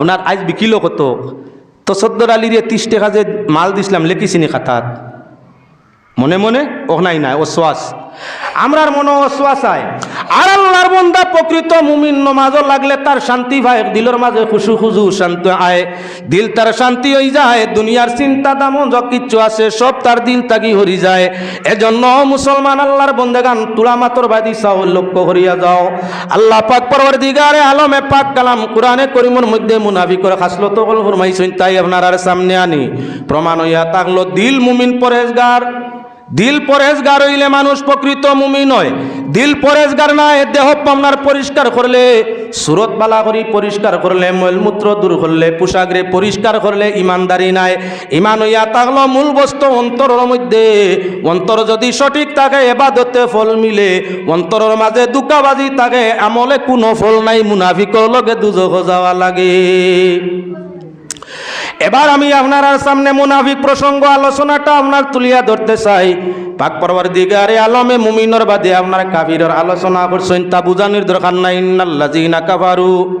ওনার আজ বিকিল কত? তো সদ্দর আলী রে তিরিশ টাকা যে মাল দিছিলাম লেখিসিনি খাতাত। মনে মনে? ও নাই অশ্বাস আমরার মনে অশ্বাস আয় আর আল্লাহর বন্দা প্রকৃত মুমিন নমাজও লাগলে তার শান্তি ভাই, দিলের মাঝে খুশু খুশু শান্তি আয়। দিল তার শান্তি হয়ে যায়, দুনিয়ার চিন্তা দামো কিচ্ছু আছে সব তার দিল তাকি হরি যায়। এজন্য মুসলমান আল্লাহর বন্দেগান তুলা মাতর বাদি চাও লক্ষ্য করিয়া যাও। আল্লাহ পাক পরবর দিগারে আলমে পাক কালাম কোরআনে করিমর মধ্যে মুনাফিকর খাসলো তো কল ফরমাইছেন, তাই আপনার সামনে আনি। প্রমাণ হইয়া থাকল, দিল মুমিন পরেজগার দিল পরেজগার হইলে মানুষ প্রকৃত মুমিন নয় দিল পরেজগার নাই দেহ আপনার পরিষ্কার করলে, সুরত বালা করি পরিষ্কার করলে, মলমূত্র দূর করলে, পোশাকরে পরিষ্কার করলে ইমানদারি নাই। ইমান হইয়া থাকল মূল বস্তু অন্তরের মধ্যে। অন্তর যদি সঠিক থাকে, এবাদতে ফল মিলে। অন্তরের মাঝে দুকাবাজি থাকে, আমলে কোনো ফল নাই, মুনাফিকর লগে দুজখ যাওয়া লাগে। এবার আমি আপনার সামনে মুনাফিক প্রসঙ্গ আলোচনাটা আপনার তুলিয়া ধরতে চাই। পাক পরবার দিগারে আলমে মুমিনর বাদে আপনার কাবিরের আলোচনা করছেন, তা বুঝানির দরকার নাই। ইন্নাল্লাযিনা কাফারু।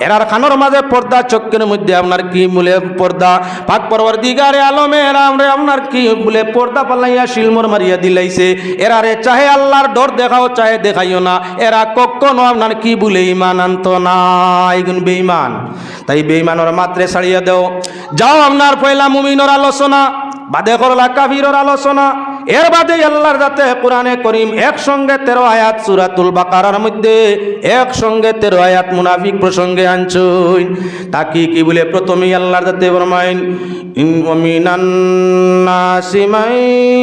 এরার খানোর মাঝে পর্দা, চক্কের মধ্যে আপনার কি মূলে পর্দা? পাক পরবর দিগারে আলমে এরা আপনার কি বলে পর্দা পাল্লাইয়া শিলমর মারিয়া দিলাইছে। এরারে চাহে আল্লাহর ডর দেখাও, চাহে দেখাইও না। এরা কখনো আপনার কি বলে ইমান আনত না। এগুন বেঈমান। তাই বেঈমানর মাত্রে ছাড়িয়ে দেও। যাও আপনার পয়লা মুমিনর আলোচনা, বাদে করলা কাফিরর আলোচনা। এর বাদে আল্লাহর যাতে কোরআনে করিম একসঙ্গে তেরো আয়াত সুরাতুল বাকারার মধ্যে একসঙ্গে তেরো আয়াত মুনাফিক প্রসঙ্গে আনছুন। তাকি কি বলে প্রথমেই আল্লাহর যাতে ফরমাইন, ইন মিনান নাসি মান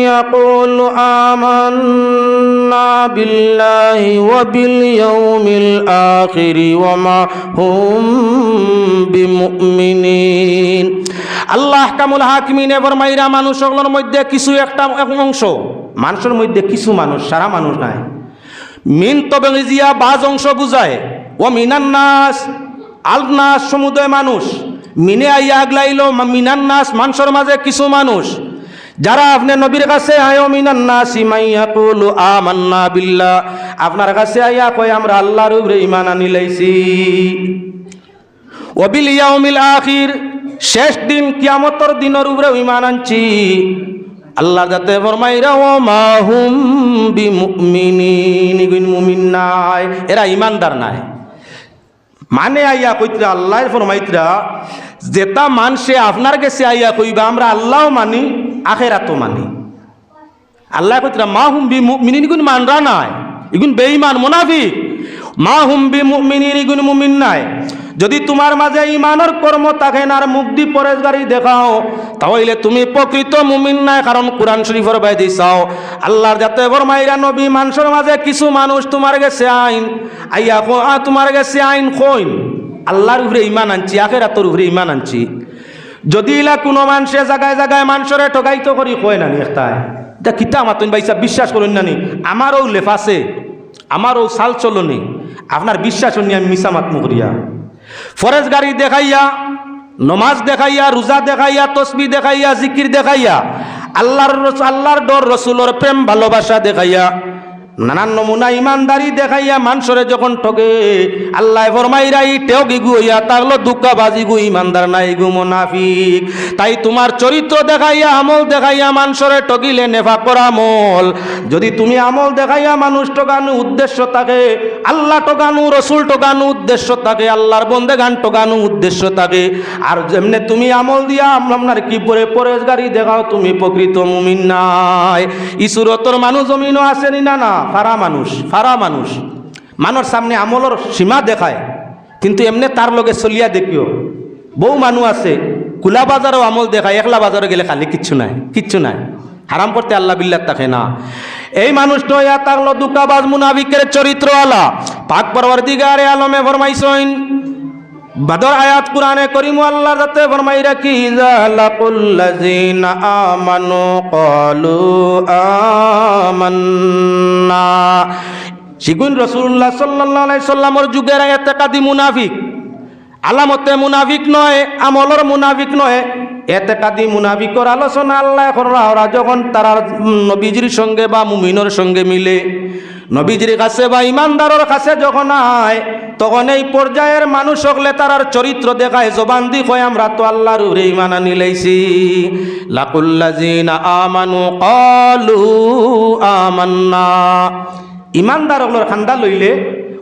ইয়াকুলু আমান্না বিল্লাহি ওয়া বিল আল্লাহ কামুল হাকিমিনে ফরমাইরা মানুষগুলোর মধ্যে কিছু একটা অংশ, মানুষের মধ্যে কিছু মানুষ, সারা মানুষ নাই। মিন তবে জিয়া বাজ অংশ বুঝায়, ও মিনান নাস, আল সমুদয় মানুষ। মিনে আইয়া আগলাইল মিনান নাস মানুষের মাঝে কিছু মানুষ। যারা আপনি নবীর কাছে আয়ো মিনান নাসি মাইয়া কুলু আমান্না বিল্লাহ। আপনার কাছে আইয়া কয়, আমরা আল্লাহর উপরে ঈমান আনিলাইছি। ওবিল ইয়াউমিল আখির শেষ দিন কিয়ামতর দিনের উপরে ইমান আনছি। আল্লাহ যাতে নাই, এরা ইমানদার নাই। মানে আইয়া কইতরা আল্লাহ ফরমাইতরা, যেটা মানসে আপনার কাছে আইয়া কইবা, আমরা আল্লাহ মানি, আখেরাতও মানি। আল্লাহ কইতরা, মা হুম বি মুমিনিন ইগুন মানরা নাই। ইগুন বেঈমান, মুনাফিক। মা হুম বি মুমিনিন ইগুন মুমিন নাই। যদি তোমার মাঝে ইমানের কর্ম থাকে না আর মুক্তি পরেশগারি দেখাও, তাহলে তুমি প্রকৃত মুমিন নাই কারণ কোরআন শরীফের বাইদি চাও। আল্লাহর যাতে ফরমাইরা নবী, মানুষের মাঝে কিছু মানুষ তোমার গেছে আইন, আইয়া তোমার গেছে আইন কইন। আল্লাহর উপরে ইমান আনছি, আখেরাতর উপরে ইমান আনছি। যদি ইলা কোনো মানুষে জায়গায় জায়গায় মানুষরে ঠকাইতো করি, কয় না একটাই এটা কিতা মাতুন বাইসা বিশ্বাস করুন না নি? আমারও লেফ আছে আমারও সাল চলনি। আপনার বিশ্বাস নিয়ে আমি মিশা মাতমু করিয়া। ফরেজ গাড়ি দেখাইয়া, নমাজ দেখাইয়া, রোজা দেখাইয়া, তসবি দেখাইয়া, জিকির দেখাইয়া, আল্লাহর আল্লাহর ডর রসুলোর প্রেম, ভালোবাসা দেখাইয়া নানান নমুনা ইমানদারি দেখাইয়া মানুষরে যখন ঠকে, আল্লাহ ফরমাইরা ই টেও গিগু হইয়া? তাগলো দুঃখা বাজি গু, ইমানদার নাই গু, মোনাফিক। তাই তোমার চরিত্র দেখাইয়া, আমল দেখাইয়া মানুষরে ঠকিলে নেফা করা আমল। যদি তুমি আমল দেখাইয়া মানুষ ঠকানো উদ্দেশ্য থাকে, আল্লাহ ঠকানো রসুল ঠকানো উদ্দেশ্য থাকে, আল্লাহর বন্দে গান ঠকানো উদ্দেশ্য থাকে। আর যেমনে তুমি আমল দিয়া আপনার কি পরে পরেশগারি দেখাও, তুমি প্রকৃত মুমিন নাই। ইসুরতর মানুষ জমিনও আসেনি না না? ফারা মানুষ ফারা মানুষ। মানুষ সামনে আমলর সীমা দেখায়, কিন্তু এমনি তার লগে চলিয়া দেখিও। বহু মানুষ আছে, কুলা বাজারও আমল দেখায়, একলা বাজারে গেলে খালি কিচ্ছু নাই কিচ্ছু নাই। হারাম করতে আল্লাহ বিল্লাহ তাকে না। এই মানুষটা ইয়া তাকলো দুকাবাজ মুনাফিকের চরিত্র আলা পাক পরবর্তীগারে আলমে ফরমাইছইন বাদর আয়াত কোরআনে করিম আল্লাহ যাতে ফরমাই রাখি জালাকুল্লাযিনা আমানু ক্বালু আমান্না। সিগুন রাসূলুল্লাহ সাল্লাল্লাহু আলাইহি সাল্লামর যুগের এতেকাদি মুনাফিক। আলামতে মুনাফিক নয়, আমলর মুনাফিক নয়। এতেকাদি মুনাফিকর আলোচনা আল্লাহ কররা ওরা যখন তারা নবীজির সঙ্গে বা মুমিনের সঙ্গে মিলে, নবীজির কাছে বা ইমানদারের কাছে যখন আয়, তখন এই পর্যায়ের মানুষ হকলে তারার চরিত্র দেখায়, জবান দি কয়, আমরা তো আল্লাহর উরে ইমান আনি লাইছি। লাকুল্লাজিনা আমানু ক্বালু আমান্না। ইমানদার হকলের খান্দা লইলে,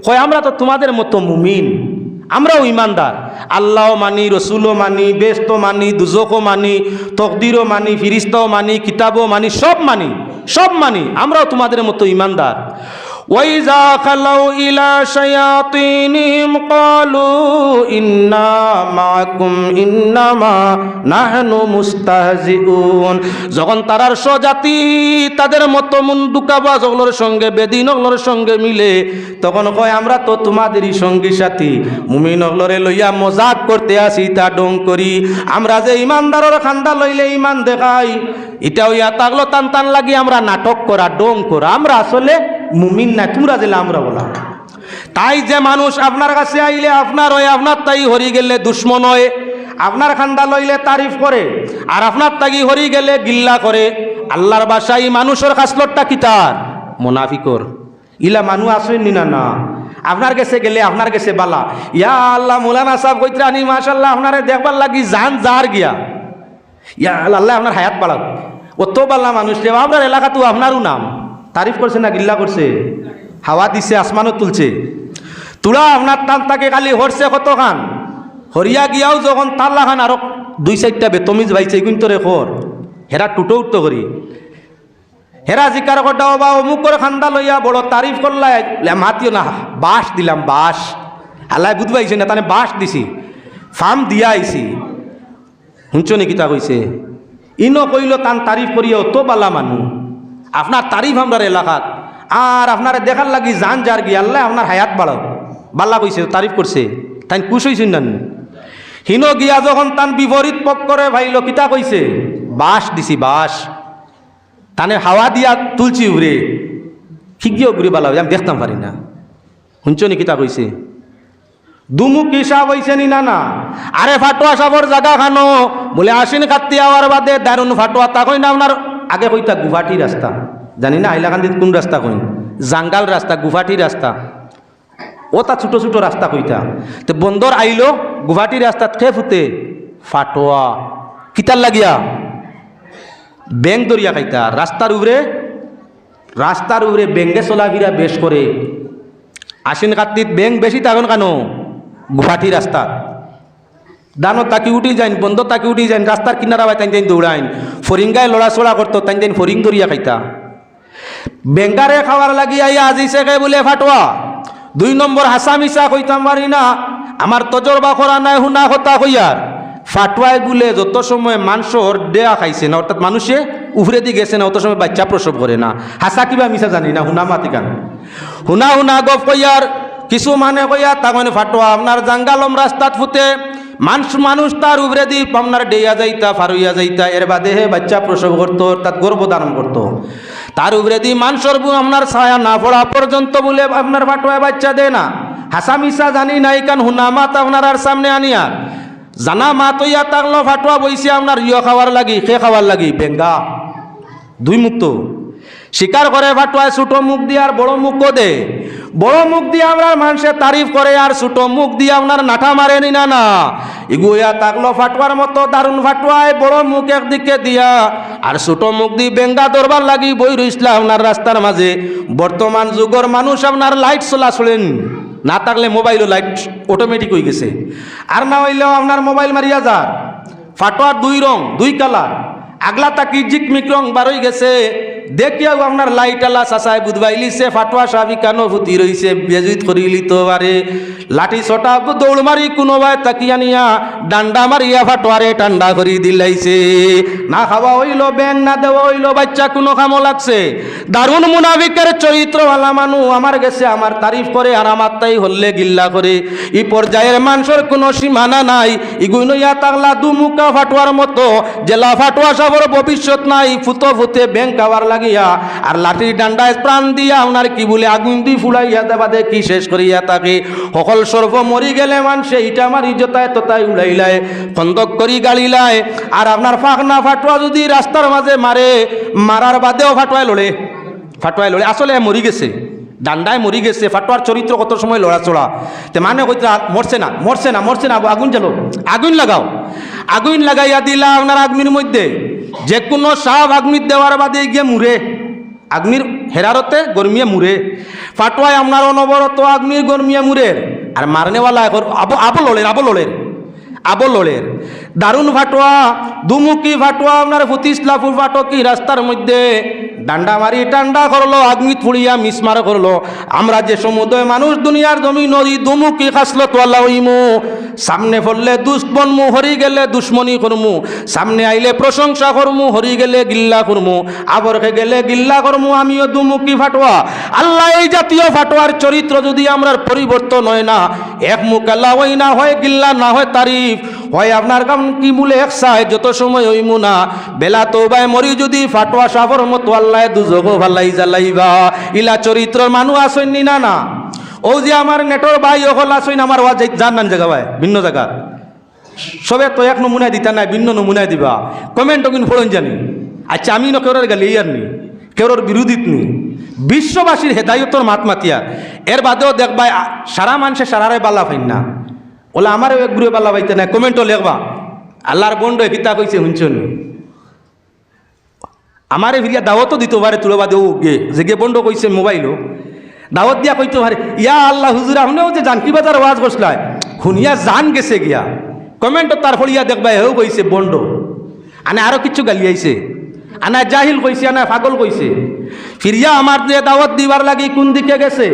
কয়, আমরা তো তোমাদের মতো মুমিন। আমরাও ইমানদার। আল্লাহ মানি, রসুলও মানি বেস্ত মানি, দুজকও মানি, তকদিরও মানি, ফিরিস্তাও মানি, কিতাবও মানি, সব মানি সব মানি, আমরাও তোমাদের মতো ইমানদার। ওয়াইজা খালাউ ইলা শায়াতিনহিম ক্বালু ইন্না মাআকুম ইন্নামা নাহনু মুস্তাহজিউন যখন তারার স্বজাতি, তাদের মতো মুন্ডুকাবা জগলোর সঙ্গে, বেদিন অগলোর সঙ্গে মিলে, তখন কয়, আমরা তো তোমাদেরই সঙ্গী সাথী। মুমিন অগলরে লইয়া মজাক করতে আসি, তা ডং করি। আমরা যে ইমানদারের খান্দা লইলে ইমান দেখাই। এটা ইয়া তাগলো টান টান লাগি, আমরা নাটক করা, ডং করা। আমরা আসলে মুমিন না তোমরা জেলা আমরা বলা। তাই যে মানুষ আপনার কাছে আইলে আপনার হয়, আপনার তাই হরি গেলে দুশ্মন হয়, আপনার খান্দা লইলে তারিফ করে, আর আপনার তাগি হরি গেলে গিল্লা করে। আল্লাহর বাসায় মানুষের খাসলটটা কি তার? মোনাফিকর। ইলা মানুষ আসেননি না না। আপনার কাছে গেলে আপনার কাছে বালা। ইয়া আল্লাহ, মোলানা সাহেব কইতে আনি মাশাল্লাহ আপনারে দেখবার লাগি জান যার গিয়া। ইয়া আল্লাহ আপনার হায়াত বাড়াক। অত বাল্লা মানুষ আপনার এলাকা তো আপনারও নাম। তারিফ করছে না, গিল্লা করছে? হাওয়া দিছে আসমানও তুলছে। তুলা আপনার টান তাকে খালি হরছে কত খান হরিয়া গিয়াও যখন তাল্লা খান আরও দুই চারটা বেতমিজ ভাইছে কিন্তু রে খর। হেরা টুটো উঠতো করি হেরা জিকার কটাও বা অমুক করে খান্দা লইয়া বড় তারিফ করলাই মাতিও না বাস দিলাম বাস আল্লাহ বুঝবাইছে না, তানে বাস দিছি। ফার্ম দিয়া আইছি। শুনছ নি কিতা কইছে ইনো কইল তান তারিফ করিয়া তো বালা মানুষ আপনার তারিফ আমার এলাকাত। আর আপনার দেখার লাগি জান যার গিয়ে, আল্লাহ আপনার হায়াত বাড়াও। বাল্লা কইছে তারিফ করছে। তাই খুশ হয়েছেন না হিনো গিয়া যখন তান বিপরীত পক্ষরে ভাইল, কিতা কইছে? বাস দিছি বাস তানে হাওয়া দিয়া তুলছি উড়ে শিগিও ঘুরে বালা আমি দেখতাম পারি না। শুনছ নি কিতা কইছে? দুমুখ হিসাব হইছে নি না না আরে ফাটোয়া সাবর জাগা খানো। বলে আসিন কাত্তি আওয়ার বাদে দারুণ ফাটোয়া। তা কই না আপনার আগে কইতা গুয়াহাটি রাস্তা। জানি না হাইলাকান্দিত কোন রাস্তা কইন? জাঙ্গাল রাস্তা গুয়াহাটি রাস্তা। ও তা ছোট ছোট রাস্তা কইতা। তো বন্দর আইলো গুয়াহাটি রাস্তাত খে ফুতে ফাটোয়া। কিতার লাগিয়া ব্যাং দরিয়া খাইতা। রাস্তার উপরে রাস্তার উপরে ব্যাঙ্গে চলাফিরা বেশ করে। আশ্বিন কার্তিক ব্যাং বেশি তখন কেন? গুয়াহাটি রাস্তা দানো তাকি উঠি যাইন, বন্ধ তাকি উঠি যাইন রাস্তার কিনারা বাই তাই তাই দৌড়াইন ফরিঙ্গায় লড়াচড়া করতো তাই তাই ফরিং দরিয়া খাইতা। বেঙ্গারে খাওয়ার লাগি আইয়া আজিছে কে বলে ফাটোয়া দুই নম্বর হাসা মিশা কইতাম পারি না আমার তজরবা করা নাই হুনা কথা কইয়ার ফাটুয়ায় গুলে যত সময় মাংসর দেয়া খাইছে না অর্থাৎ মানুষে উফরে দি গেছে না, অত সময় বাচ্চা প্রসব করে না। হাসা কিবা মিশা জানি না হুনা মাতি গান হুনা হুনা গপ কইয়ার কিছু মানে কইয়া তখন ফাটোয়া আপনার জাঙ্গালম রাস্তাত ফুতে মানুষ মানুষ তার উপরে দি আপনার ডেয়া যাইতা, ফারুইয়া যাইতা, এর বাদে হে বাচ্চা প্রসব করতো তার গর্ভধারণ করতো। তার উপরে দি মানুষের আপনার ছায়া না পড়া পর্যন্ত বলে আপনার ফাটোয়ায় বাচ্চা দেয় না। হাসা মিশা জানি নাই কান, হুনা মাত আপনার আর সামনে আনিয়া। জানা মা তৈয়া তাকলো ফাটুয়া বইছে আপনার ইয় খাওয়ার লাগি, খে খাওয়ার লাগি, বেঙ্গা। দুই মুক্ত। স্বীকার করে ফাটুয়ায় ছোট মুখ দিয়ে আর বড় মুখ দে। বড় মুখ দিয়ে আমরা মানুষের তারিফ করে আর ছোট মুখ দিয়ে আপনার নাঠা মারে নি, না। ইগুয়া তাকলো ফাটুয়ার মতো দারুণ ফাটুয়ায় বড় মুখ একদিকে দিয়া আর ছোট মুখ দিয়ে বেঙ্গা দরবার লাগি বই রইসলা আপনার রাস্তার মাঝে। বর্তমান যুগর মানুষ আপনার লাইট চলা চলেন না থাকলে মোবাইলও লাইট অটোমেটিক হয়ে গেছে। আর না হইলেও আপনার মোবাইল মারিয়া যা। ফাটোয়ার দুই রং, দুই কালার আগলা তাকি জিকমিক রং বারই গেছে। দেখিয়াও আপনার লাইট আলা চাচাই বুধবাইলিছে ফাটুয়া সাবি কেন ফুটি রইছে? বেজুত করিলি তো বারে। লাঠি ছটা দৌড় মারি কোনোবাই তাকিয়া নিয়া ডান্ডা মারিয়া ফাটোয়ারে ঠান্ডা করি দিলাইছে। না খাওয়া হইল ব্যাং না দেওয়া হইল, বাচ্চা কোনো কামো লাগছে। দারুণ মুনাফিকের চরিত্রওয়ালা মানু, আমার গেছে, আমার তারিফ করে, আর আমার তাই হল্লে গিল্লা করে। ই পর্যায়ের মানুষের কোনো সীমানা নাই। ইগুনইয়া তাগলা দুমুকা ফাটোয়ার মতো। জেলা ফাটোয়া সাবর ভবিষ্যৎ নাই। ফুতো ফুতে ব্যাংক আবার লাগিয়া, আর লাঠির ডান্ডায় প্রাণ দিয়া আপনার কি বলে আগুন দি ফুলাইয়া দেবা কি শেষ করিয়া তাকে। সকল সর্ব মরি গেলে মানুষে ইটা আমার ইজতায় ততায় উড়াইলায়, খন্দক করি গালিলায় আর আপনার ফাঁকনা ফাটুয়া যদি রাস্তার মাঝে মারে, মারার বাদেও ফাটুয়ায় লড়ে ফাটুয়ায় লড়ে। আসলে মরি গেছে, ডান্ডায় মরি গেছে, ফাটুয়ার চরিত্র কত সময় লড়াচড়া। তে মানে কইতে, মরছে না মরছে না মরছে না, আগুন জ্বালো, আগুন লাগাও। আগুন লাগাইয়া দিলা আপনার আগুনের মধ্যে। যে কোনো সাপ আগ্নির দেওয়ার বাদে গিয়ে মুরে। আগ্নির হেরারতে গরমিয়ে মুরে। ফাটুয়ায় আপনার অনবরত আগ্নির গরমিয়ে মুরের আর মারনেওয়ালা এখন আবো আবো লড়ের আবো লড়ের আবো লড়ের দারুণ ফাটোয়া, দুমুখী ফাটোয়া, আপনার ফুতিসলাফুর ফাটকি রাস্তার মধ্যে। ডান্ডা মারি, টান্ডা করল আগ্নি ফুড়িয়া মিসমার করল। আমরা যে সমুদয় মানুষ, দুনিয়ার জমি, নদী, দুমুখী খাসলো তোয়াল্লা হইমু। সামনে পড়লে দুশ্মনমু হরি গেলে দুশ্মনী করমু। সামনে আইলে প্রশংসা করমু, হরি গেলে গিল্লা করমু। আবরকে গেলে গিল্লা করমু, আমিও দুমুখী ফাটোয়া। আল্লাহ এই জাতীয় ফাটোয়ার চরিত্র যদি আমরা পরিবর্তন হয় না, এক মুখ আল্লাহ না হয়, গিল্লা না হয় তারিফ। হয় আপনার কাম কি মূলে এক সায়? যত সময় হইমু না, বেলা তো বাই মরি যদি ফাটোয়া সাবর মতো আল্লাহ দুজগ ভালাই জ্বালাইবা। ইলা চরিত্রর মানুষ আসেননি না না ও যে আমার নেটর ভাই অকল আসইন আমার ওয়া যান নান জায়গা ভাই, ভিন্ন জায়গা সবে তো এক নমুনায় দিতা নাই, ভিন্ন নমুনায় দিবা। কমেন্ট কিন ফোড়ন জানি। আচ্ছা আমি ন কেউর গেলে ইয়ার নি কেউর বিরোধিত নি। বিশ্ববাসীর হেদায়তর মাত মাতিয়া। এর বাদেও দেখবা সারা মানুষে সারারে বালা ফাইন না। ওলা আমারও এক গুরু বালা পাইতে না কমেন্টও লেখবা। আল্লাহর বন্ড কিতা কইছে, শুনছন, আমারে ভিরিয়া দাওয়াতও দিতে পারে তুলবা দেও গে যে গে বন্ড কইছে মোবাইলও। দাওয়াত দিয়া কইতে পারে, ইয়া আল্লাহ হুজুর, আপনিও যে জানকি বাজার ওয়াজ করছিলায়, শুনিয়া জান গেছে গিয়া। কমেন্টত তার ফলিয়া দেখবা হেও কইছে বন্ড আনে আরও কিছু গালি আইছে। আনা জাহিল কইছে, আনা পাগল কইছে। ফিরিয়া আমার যে দাওয়াত দিবার লাগি কোন দিকে গেছে?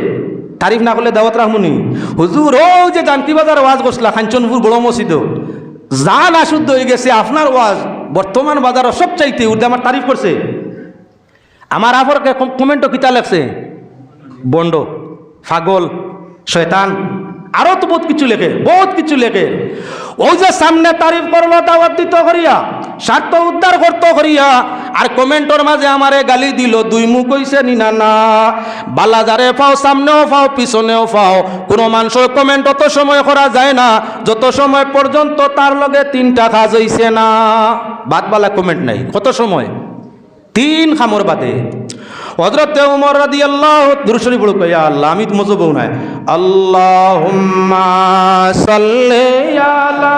তারিফ না করলে দাওয়াত রাহমুনি হুজুর, ও যে জানকি বাজার ওয়াজ করছিলা খাঞ্চনপুর বড় মসজিদ। জান আশুদ্ধ হয়ে গেছে, আপনার ওয়াজ বর্তমান বাজারও সব চাইতে উর্দে আমার তারিফ করছে। আমার আফর কমেন্টও কিতা লাগছে বন্ড, ফাগল, শয়তান, আরও তো বহুত কিছু লেখে, বহুত কিছু লেখে। ওই যে সামনে তারিফ করল দাওয়াত দিত করিয়া, স্বার্থ উদ্ধার করত করিয়া, আর কমেন্টর মাঝে আমারে গালি দিল, দুই মুখ কইছে নি। না বালাজারে ফাও, সামনেও ফাও, পিছনেও ফাও, কোনো মানুষের কমেন্ট অত সময় করা যায় না, যত সময় পর্যন্ত তার লগে তিনটা কাজ হইছে না। বাদ বালা কমেন্ট নাই, কত সময়? তিন খামর বাদে। হজরত উমর রাদি আল্লাহ দুরুশরী বলুক ইয়া আল্লাহ, আমি মজো বউ নাই। আল্লাহ সাল্লে আলা